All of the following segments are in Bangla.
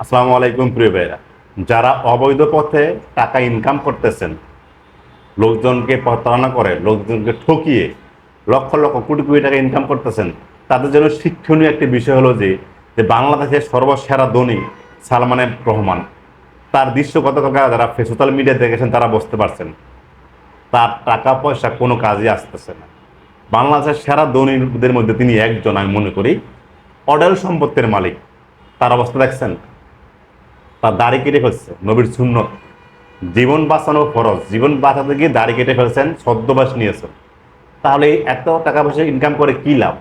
আসসালামু আলাইকুম, প্রিয় ভাইরা যারা অবৈধ পথে টাকা ইনকাম করতেছেন, লোকজনকে প্রতারণা করে, লোকজনকে ঠকিয়ে লক্ষ লক্ষ কোটি কোটি টাকা ইনকাম করতেছেন, তাদের জন্য শিক্ষণীয় একটি বিষয় হলো যে যে বাংলাদেশের সর্বসেরা ধনী সালমানের রহমান। তার দৃশ্য গতকাল যারা সোশ্যাল মিডিয়া দেখেছেন, তারা বুঝতে পারছেন। তার টাকা পয়সা কোনো কাজে আসতেছে না। বাংলাদেশের সেরা ধনীদের মধ্যে তিনি একজন, আমি মনে করি। অডেল সম্পত্তির মালিক। তার অবস্থা দেখছেন? তার দাড়ি কেটে ফেলছে, নবীর শূন্য জীবন বাঁচানো ফরজ। জীবন বাঁচাতে গিয়ে দাড়ি কেটে ফেলছেন সদ্যবাস নিয়েছেন। তাহলে এত টাকা পয়সা ইনকাম করে কি লাভ?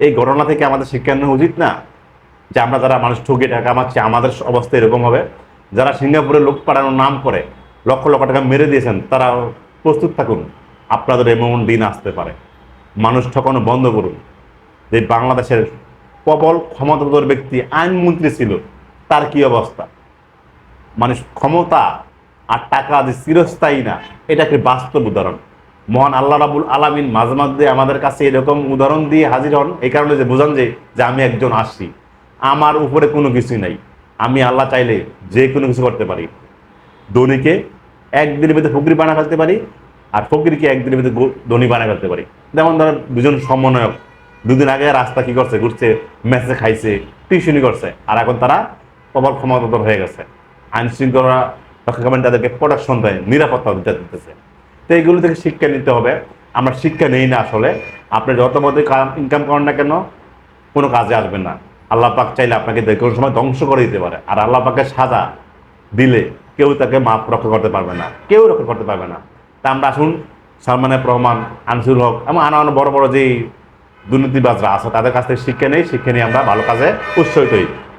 এই ঘটনা থেকে আমাদের শিক্ষা নেওয়া উচিত না যে আমরা যারা মানুষ ঠকিয়ে টাকা কামাচ্ছি আমাদের অবস্থা এরকম হবে। যারা সিঙ্গাপুরে লোক পাঠানোর নাম করে, লক্ষ লক্ষ টাকা মেরে দিয়েছেন তারা প্রস্তুত থাকুন। আপনাদের এমন দিন আসতে পারে। মানুষ ঠকানো বন্ধ করুন। যে বাংলাদেশের প্রবল ক্ষমতাধর ব্যক্তি, আইনমন্ত্রী ছিল তার কি অবস্থা? মানুষ ক্ষমতা আর টাকা যে চিরস্থায়ী না, এটা একটি বাস্তব উদাহরণ। মহান আল্লাহ রাবুল আলামিন মাঝে মাঝে আমাদের কাছে এরকম উদাহরণ দিয়ে হাজির হন, এই কারণে যে বোঝান যে যে আমি একজন আসি, আমার উপরে কোনো কিছুই নাই। আমি আল্লাহ চাইলে যে কোনো কিছু করতে পারি। ধনীকে একদিনের ভিতরে ফকির বানা ফেলতে পারি, আর ফকিরকে একদিনের ভিতরে ধনী বানা ফেলতে পারি। যেমন ধরো দুজন সমন্বয়ক, দুদিন আগে রাস্তা কি করছে? ঘুরছে, মেসে খাইছে, টিউশনি করছে, আর এখন তারা প্রবল ক্ষমতাধর হয়ে গেছে। আইন শৃঙ্খলা রক্ষা কমিটি তাদেরকে প্রোটেকশন দেয়, নিরাপত্তা দিতে দিতেছে। তো এইগুলো থেকে শিক্ষা নিতে হবে। আমরা শিক্ষা নেই না আসলে। আপনি যত মধ্যে ইনকাম করেন না কেন, কোনো কাজে আসবেন না। আল্লাহ পাক চাইলে আপনাকে কোনো সময় ধ্বংস করে দিতে পারে। আর আল্লাহ পাকে সাজা দিলে কেউ তাকে মাপ রক্ষা করতে পারবে না। কেউ রক্ষা করতে পারবে না। তা আমরা আসুন, সালমানের রহমান আনসুল হক এবং আরও আরও বড় বড় যে দুর্নীতিবাজরা আছে, তাদের কাছ থেকে শিক্ষা নেই। শিক্ষা নিয়ে আমরা ভালো কাজে উৎসাহিত হই।